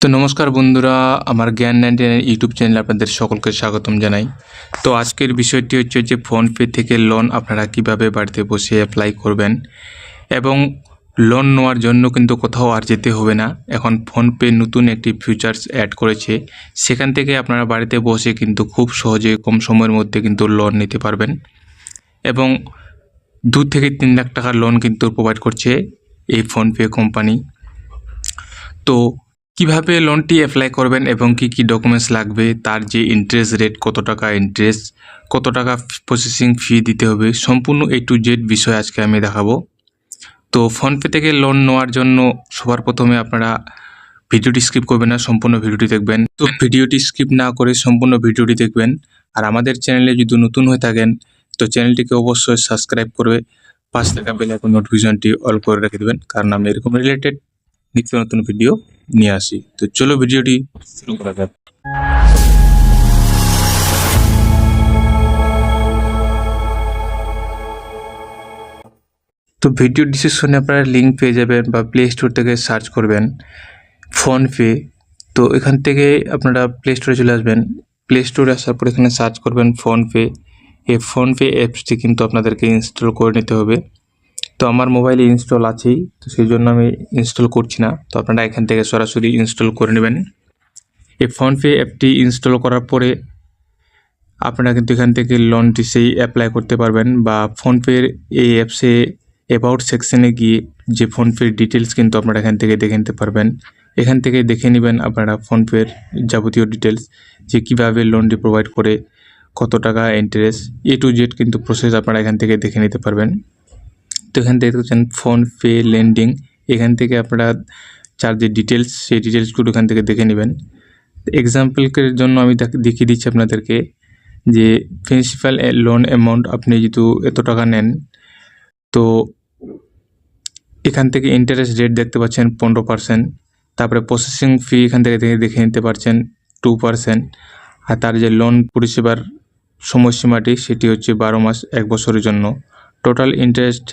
তো নমস্কার বন্ধুরা, আমার জ্ঞান নাইনটিনের ইউটিউব চ্যানেলে আপনাদের সকলকে স্বাগতম জানাই। তো আজকের বিষয়টি হচ্ছে যে ফোনপে থেকে লোন আপনারা কীভাবে বাড়িতে বসে অ্যাপ্লাই করবেন এবং লোন নেওয়ার জন্য কিন্তু কোথাও আর যেতে হবে না। এখন ফোনপে নতুন একটি ফিচার্স অ্যাড করেছে। সেখান থেকে আপনারা বাড়িতে বসে কিন্তু খুব সহজে কম সময়ের মধ্যে কিন্তু লোন নিতে পারবেন এবং দু থেকে তিন লাখ টাকার লোন কিন্তু প্রোভাইড করছে এই ফোনপে কোম্পানি তো কীভাবে লোনটি অ্যাপ্লাই করবেন এবং কি কি ডকুমেন্টস লাগবে, তার যে ইন্টারেস্ট রেট কত টাকা ইন্টারেস্ট কত টাকা প্রসেসিং ফি দিতে হবে, সম্পূর্ণ এ টু জেড বিষয় আজকে আমি দেখাবো। তো ফোনপে থেকে লোন নেওয়ার জন্য সবার প্রথমে আপনারা ভিডিওটি স্কিপ করবেন না, সম্পূর্ণ ভিডিওটি দেখবেন। তো ভিডিওটি স্কিপ না করে সম্পূর্ণ ভিডিওটি দেখবেন। আর আমাদের চ্যানেলে যদি নতুন হয়ে থাকেন, তো চ্যানেলটিকে অবশ্যই সাবস্ক্রাইব করবে পাঁচ টাকা বেল এখন নোটিফিকেশনটি অল করে রেখে দেবেন। কারণ আমি এরকম রিলেটেড নিত্য নতুন ভিডিও নিয়ে আসি। তো চলো ভিডিওটি শুরু করা যাক। তো ভিডিও ডিসক্রিপশনে আপনারা লিঙ্ক পেয়ে যাবেন বা প্লে স্টোর থেকে সার্চ করবেন ফোনপে তো এখান থেকে আপনারা প্লে স্টোরে চলে আসবেন। প্লে স্টোরে আসার পর এখানে সার্চ করবেন ফোনপে এই ফোনপে অ্যাপসটি কিন্তু আপনাদেরকে ইনস্টল করে নিতে হবে। তো আমার মোবাইলে ইনস্টল আছেই, তো সেই জন্য আমি ইনস্টল করছি না। তো আপনারা এখান থেকে সরাসরি ইনস্টল করে নেবেন। এই ফোনপে অ্যাপটি ইনস্টল করার পরে আপনারা কিন্তু এখান থেকে লোনটি সেই অ্যাপ্লাই করতে পারবেন বা ফোনপের এই অ্যাপসে অ্যাবাউট সেকশনে গিয়ে যে ফোনপের ডিটেলস কিন্তু আপনারা এখান থেকে দেখে নিতে পারবেন। এখান থেকে দেখে নেবেন আপনারা ফোনপের যাবতীয় ডিটেলস যে কীভাবে লোনটি প্রোভাইড করে, কত টাকা ইন্টারেস্ট এ টু জেড কিন্তু প্রসেস আপনারা এখান থেকে দেখে নিতে পারবেন। তো এখান থেকে দেখছেন ফোনপে লেন্ডিং এখান থেকে আপনারা চার যে ডিটেলস সেই ডিটেলসগুলো এখান থেকে দেখে নেবেন। এক্সাম্পলের জন্য আমি দেখ- দেখিয়ে দিচ্ছি আপনাদেরকে যে প্রিন্সিপাল লোন অ্যামাউন্ট আপনি যেহেতু এত টাকা নেন, তো এখান থেকে ইন্টারেস্ট রেট দেখতে পাচ্ছেন পনেরো পার্সেন্ট তারপরে প্রসেসিং ফি এখান থেকে দেখে নিতে পারছেন টু পার্সেন্ট আর তার যে লোন পরিষেবার সময়সীমাটি সেটি হচ্ছে বারো মাস, এক বছরের জন্য। টোটাল ইন্টারেস্ট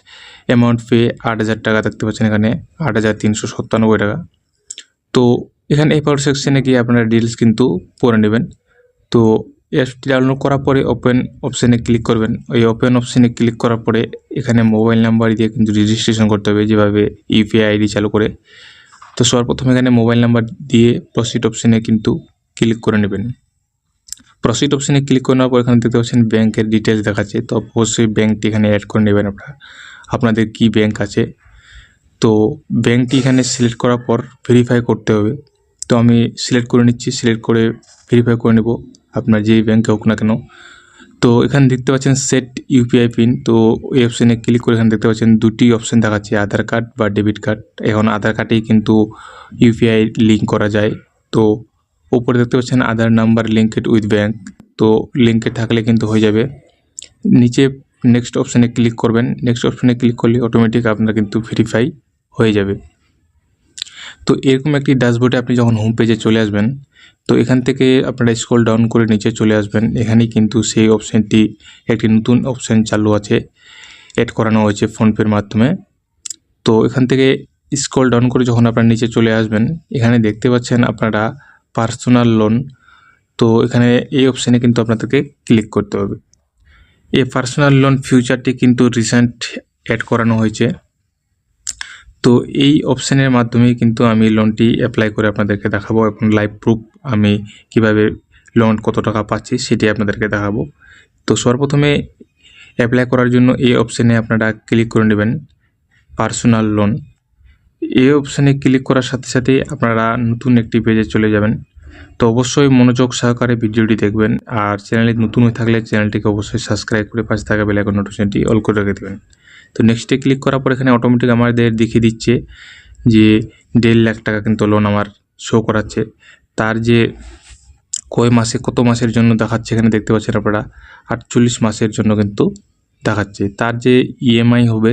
অ্যামাউন্ট পে আট হাজার টাকা দেখতে পাচ্ছেন এখানে, আট হাজার তিনশো সাতানব্বই টাকা। তো এখানে পাওয়ার সেকশনে গিয়ে আপনারা ডিটেলস কিন্তু পড়ে নেবেন। তো অ্যাপটি ডাউনলোড করার পরে ওপেন অপশানে ক্লিক করবেন। ওই ওপেন অপশানে ক্লিক করার পরে এখানে মোবাইল নাম্বার দিয়ে কিন্তু রেজিস্ট্রেশন করতে হবে, যেভাবে ইউপিআই আইডি চালু করে। তো সর্বপ্রথম এখানে মোবাইল নাম্বার দিয়ে প্রসিড অপশানে কিন্তু ক্লিক করে নেবেন। প্রসিড অপশানে ক্লিক করার পর এখানে দেখতে পাচ্ছেন ব্যাংকের ডিটেলস দেখাচ্ছে। তো অবশ্যই ব্যাংকটি এখানে অ্যাড করে নেবেন আপনারা। আপনাদের কি ব্যাংক আছে? তো ব্যাংকটি এখানে সিলেক্ট করার পর ভেরিফাই করতে হবে। তো আমি সিলেক্ট করে নিচ্ছি সিলেক্ট করে ভেরিফাই করে নেব। আপনার যেই ব্যাংকে হোক না কেন। তো এখানে দেখতে পাচ্ছেন সেট ইউপিআই পিন তো এই অপশানে ক্লিক করে এখানে দেখতে পাচ্ছেন দুটি অপশান দেখাচ্ছে, আধার কার্ড বা ডেবিট কার্ড এখন আধার কার্ডেই কিন্তু ইউপিআই লিঙ্ক করা যায়। তো উপরে দেখতে পাচ্ছেন Aadhaar number linked with bank তো লিঙ্কে থাকলে কিন্তু হয়ে যাবে। নিচে নেক্সট অপশানে ক্লিক করবেন। নেক্সট অপশানে ক্লিক করলে অটোমেটিক আপনার কিন্তু ভেরিফাই হয়ে যাবে। তো এরকম একটি ড্যাশবোর্ডে আপনি যখন হোম পেজে চলে আসবেন, তো এখান থেকে আপনারা স্ক্রল ডাউন করে নিচে চলে আসবেন। এখানেই কিন্তু সেই অপশানটি একটি নতুন অপশান চালু আছে অ্যাড করানো হয়েছে ফোনপের মাধ্যমে। তো এখান থেকে স্ক্রল ডাউন করে যখন আপনারা নিচে চলে আসবেন, এখানে দেখতে পাচ্ছেন আপনারা পার্সোনাল লোন তো এখানে এই অপশানে কিন্তু আপনাদেরকে ক্লিক করতে হবে। এই পার্সোনাল লোন ফিউচারটি কিন্তু রিসেন্ট অ্যাড করানো হয়েছে। তো এই অপশানের মাধ্যমে কিন্তু আমি লোনটি অ্যাপ্লাই করে আপনাদেরকে দেখাবো এবং লাইভ প্রুফ আমি কীভাবে লোন কত টাকা পাচ্ছি সেটি আপনাদেরকে দেখাবো। তো সর্বপ্রথমে অ্যাপ্লাই করার জন্য এই অপশানে আপনারা ক্লিক করে নেবেন পার্সোনাল লোন এই অপশানে ক্লিক করার সাথে সাথে আপনারা নতুন একটি পেজে চলে যাবেন। তো অবশ্যই মনোযোগ সহকারে ভিডিওটি দেখবেন আর চ্যানেলে নতুন হয়ে থাকলে চ্যানেলটিকে অবশ্যই সাবস্ক্রাইব করে পাশে থাকা বেলাইকন নোটিফিকেশনটি অল করে রেখে দেবেন। তো নেক্সটে ক্লিক করার পর এখানে অটোমেটিক আমাদের দেখিয়ে দিচ্ছে যে দেড় লাখ টাকা কিন্তু লোন আমার শো করাচ্ছে। তার যে কয় মাসে, কত মাসের জন্য দেখাচ্ছে এখানে দেখতে পাচ্ছেন আপনারা, আটচল্লিশ মাসের জন্য কিন্তু দেখাচ্ছে। তার যে ইএমআই হবে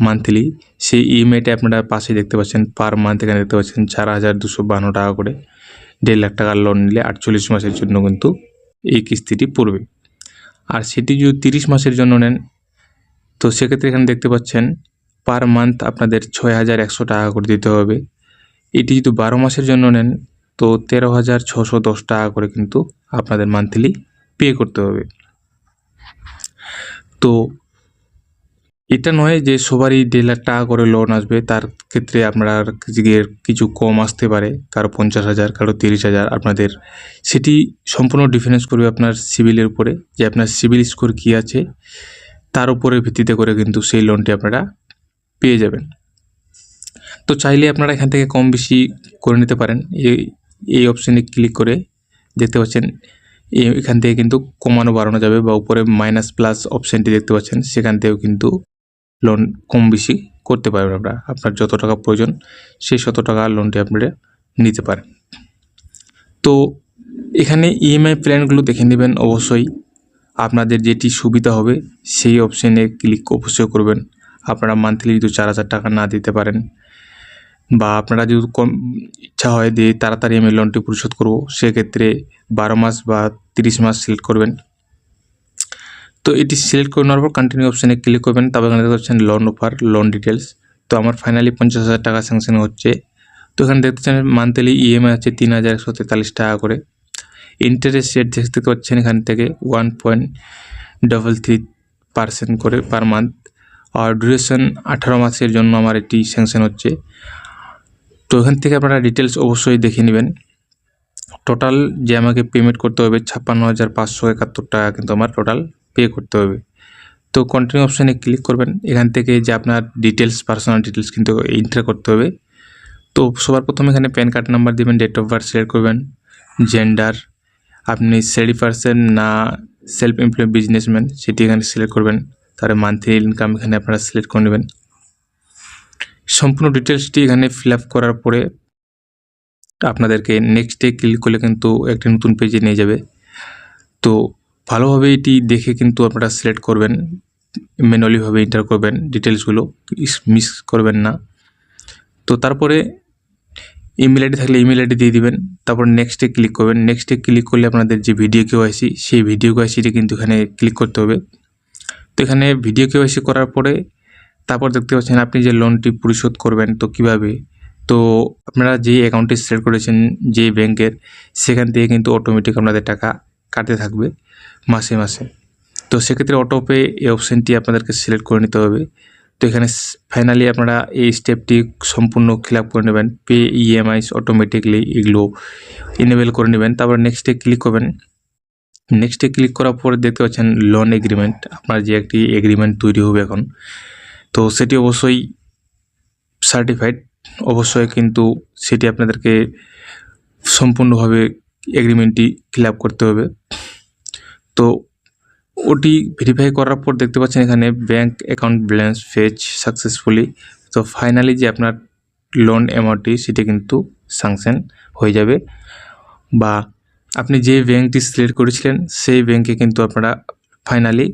মান্থলি সেই ইএমআইটা আপনারা পাশে দেখতে পাচ্ছেন পার মান্থ এখানে দেখতে পাচ্ছেন, চার হাজার দুশো বান্ন টাকা করে। দেড় লাখ টাকার লোন নিলে আটচল্লিশ মাসের জন্য কিন্তু এই কিস্তিটি পড়বে। আর সেটি যদি তিরিশ মাসের জন্য নেন, তো সেক্ষেত্রে এখানে দেখতে পাচ্ছেন পার মান্থ আপনাদের ছয় হাজার একশো টাকা করে দিতে হবে। এটি যদি বারো মাসের জন্য নেন, তো তেরো হাজার ছশো দশ টাকা করে কিন্তু আপনাদের মান্থলি পে করতে হবে। তো এটা নয় যে সবারই দেড় লাখ টাকা করে লোন আসবে, তার ক্ষেত্রে আপনার কিছু কম আসতে পারে, কারও পঞ্চাশ হাজার, কারও তিরিশ হাজার আপনাদের। সেটি সম্পূর্ণ ডিফারেন্স করবে আপনার সিভিলের উপরে, যে আপনার সিভিল স্কোর কী আছে, তার উপরে ভিত্তিতে করে কিন্তু সেই লোনটি আপনারা পেয়ে যাবেন। তো চাইলে আপনারা এখান থেকে কম বেশি করে নিতে পারেন। এই এই অপশানে ক্লিক করে দেখতে পাচ্ছেন এখান থেকে কিন্তু কমানো বাড়ানো যাবে বা উপরে মাইনাস প্লাস অপশানটি দেখতে পাচ্ছেন, সেখান থেকেও কিন্তু লোন কম বেশি করতে পারবেন আপনারা। আপনার যত টাকা প্রয়োজন, সেই শত টাকা লোনটি আপনারা নিতে পারেন। তো এখানে ইএমআই প্ল্যানগুলো দেখে নেবেন অবশ্যই। আপনাদের যেটি সুবিধা হবে, সেই অপশানে ক্লিক অবশ্যই করবেন। আপনারা মান্থলি যদি চার হাজার টাকা না দিতে পারেন, বা আপনারা যদি কম ইচ্ছা হয় যে তাড়াতাড়ি আমি লোনটি পরিশোধ করব, সেক্ষেত্রে বারো মাস বা তিরিশ মাস সিলেক্ট করবেন। তো এটি সিলেক্ট করে নেওয়ার পর কন্টিনিউ অপশানে ক্লিক করবেন। তারপর এখানে দেখতে পাচ্ছেন লোন অফার লোন ডিটেলস তো আমার ফাইনালি পঞ্চাশ হাজার টাকা স্যাংশন হচ্ছে। তো এখানে দেখতে পাচ্ছেন মান্থলি ইএমআই হচ্ছে তিন হাজার একশো তেতাল্লিশ টাকা করে। ইন্টারেস্ট রেট দেখতে পাচ্ছেন এখান থেকে one point double three percent করে পার মান্থ আর ডিউরেশন আঠারো মাসের জন্য আমার এটি স্যাংশন হচ্ছে। তো এখান থেকে আপনারা ডিটেলস অবশ্যই দেখে নেবেন। টোটাল যে আমাকে পেমেন্ট করতে হবে, ছাপ্পান্ন হাজার পাঁচশো একাত্তর টাকা কিন্তু আমার টোটাল পে করতে হবে। তো কন্টিনিউ অপশানে ক্লিক করবেন। এখান থেকে যে আপনার ডিটেলস পার্সোনাল ডিটেলস কিন্তু এন্টার করতে হবে। তো সবার প্রথমে এখানে প্যান কার্ড নাম্বার দেবেন ডেট অফ বার্থ সিলেক্ট করবেন জেন্ডার আপনি সেলি পার্সন না সেলফ এমপ্লয় বিজনেসম্যান সেটি এখানে সিলেক্ট করবেন। তার মান্থলি ইনকাম এখানে আপনারা সিলেক্ট করে নেবেন। সম্পূর্ণ ডিটেলসটি এখানে ফিল করার পরে আপনাদেরকে নেক্সট ডে ক্লিক করলে কিন্তু একটি নতুন পেজে নিয়ে যাবে। তো ভালোভাবে এটি দেখে কিন্তু আপনারা সিলেক্ট করবেন ম্যানুয়ালিভাবে এন্টার করবেন ডিটেলসগুলো মিস করবেন না। তো তারপরে ইমেল আইডি থাকলে ইমেল আইডি দিয়ে দিবেন, তারপর নেক্সটে ক্লিক করবেন। নেক্সটে ক্লিক করলে আপনাদের যে ভিডিও কেওয়াইসি সেই ভিডিও কেওয়াইসিটি কিন্তু এখানে ক্লিক করতে হবে। তো এখানে ভিডিও কেওয়াইসি করার পরে তারপর দেখতে পাচ্ছেন আপনি যে লোনটি পরিশোধ করবেন, তো কীভাবে? তো আপনারা যে অ্যাকাউন্টটি সিলেক্ট করেছেন যে ব্যাংকের সেখান থেকে কিন্তু অটোমেটিক আপনাদের টাকা কাটতে থাকবে মাসে মাসে। তো সেক্ষেত্রে অটোপে এই অপশানটি আপনাদেরকে সিলেক্ট করে নিতে হবে। তো এখানে ফাইনালি আপনারা এই স্টেপটি সম্পূর্ণ ফিল করে নেবেন। পে ইএমআইস অটোমেটিকলি এগুলো ইনেবল করে নেবেন। তারপর নেক্সটে ক্লিক করবেন। নেক্সটে ক্লিক করার পরে দেখতে পাচ্ছেন লোন এগ্রিমেন্ট আপনার যে একটি এগ্রিমেন্ট তৈরি হবে এখন। তো সেটি অবশ্যই সার্টিফাইড অবশ্যই কিন্তু সেটি আপনাদেরকে সম্পূর্ণভাবে এগ্রিমেন্টটি ফিল করতে হবে। তো ওটি ভেরিফাই করার পর দেখতে পাচ্ছেন এখানে bank account balance fetch successfully তো ফাইনালি যে আপনার লোন অ্যামাউন্টটি সেটি কিন্তু স্যাংশন হয়ে যাবে। বা আপনি যে ব্যাংকটি সিলেক্ট করেছিলেন, সেই ব্যাংকে কিন্তু আপনারা ফাইনালি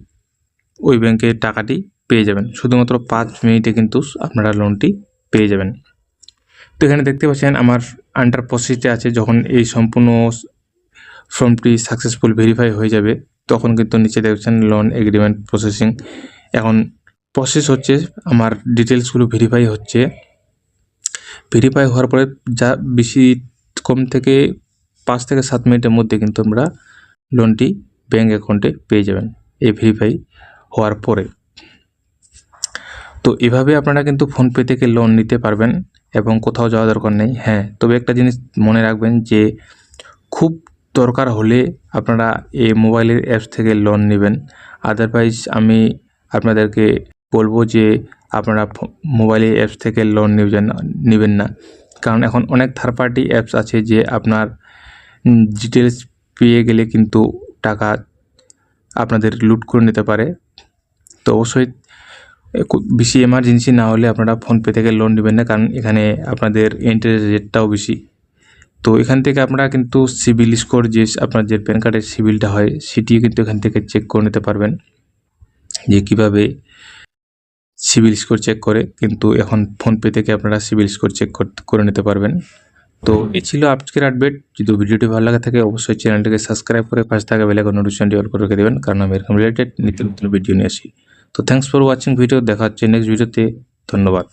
ওই ব্যাংকে টাকাটি পেয়ে যাবেন। শুধুমাত্র পাঁচ মিনিটে কিন্তু আপনারা লোনটি পেয়ে যাবেন। তো এখানে দেখতে পাচ্ছেন আমার আন্ডার প্রসেসে আছে, যখন এই সম্পূর্ণ ফর্মটি সাকসেসফুল ভেরিফাই হয়ে যাবে, তখন কিন্তু নিচে দেখছেন লোন এগ্রিমেন্ট প্রসেসিং এখন প্রসেস হচ্ছে, আমার ডিটেলসগুলো ভেরিফাই হচ্ছে। ভেরিফাই হওয়ার পরে যা বেশি কম থেকে পাঁচ থেকে সাত মিনিটের মধ্যে কিন্তু আমরা লোনটি ব্যাঙ্ক অ্যাকাউন্টে পেয়ে যাবেন, এই ভেরিফাই হওয়ার পরে। তো এভাবে আপনারা কিন্তু ফোনপে থেকে লোন নিতে পারবেন। এবং কোথাও যাওয়া দরকার নেই। হ্যাঁ তবে একটা জিনিস মনে রাখবেন যে খুব দরকার হলে আপনারা এই মোবাইলের অ্যাপস থেকে লোন নেবেন। আদারওয়াইজ আমি আপনাদেরকে বলব যে আপনারা মোবাইলের অ্যাপস থেকে লোন নেবেন নেবেন না। কারণ এখন অনেক থার্ড পার্টি অ্যাপস আছে যে আপনার ডিটেলস পেয়ে গেলে কিন্তু টাকা আপনাদের লুট করে নিতে পারে। তো অবশ্যই বেশি এমার্জেন্সি না হলে আপনারা ফোনপে থেকে লোন নেবেন না, কারণ এখানে আপনাদের ইন্টারেস্ট রেটটাও বেশি। তো এখান থেকে আপনারা কিন্তু সিবিল স্কোর যে আপনার যে প্যান কার্ডের সিবিলটা হয়, সেটিও কিন্তু এখান থেকে চেক করে নিতে পারবেন, যে কীভাবে সিবিল স্কোর চেক করে। কিন্তু এখন ফোনপে থেকে আপনারা সিবিল স্কোর চেক করে নিতে পারবেন। তো এ ছিল আজকের আপডেট যদি ভিডিওটি ভালো লাগে থাকে, অবশ্যই চ্যানেলটিকে সাবস্ক্রাইব করে পাশে থাকা বেলাইকন নোটিফিকেশনটি অল করে রেখে দেবেন, কারণ আমি এরকম রিলেটেড নিত্য নতুন ভিডিও নিয়ে আসি। তো থ্যাংকস ফর ওয়াচিং ভিডিও দেখা হচ্ছে নেক্সট ভিডিওতে ধন্যবাদ।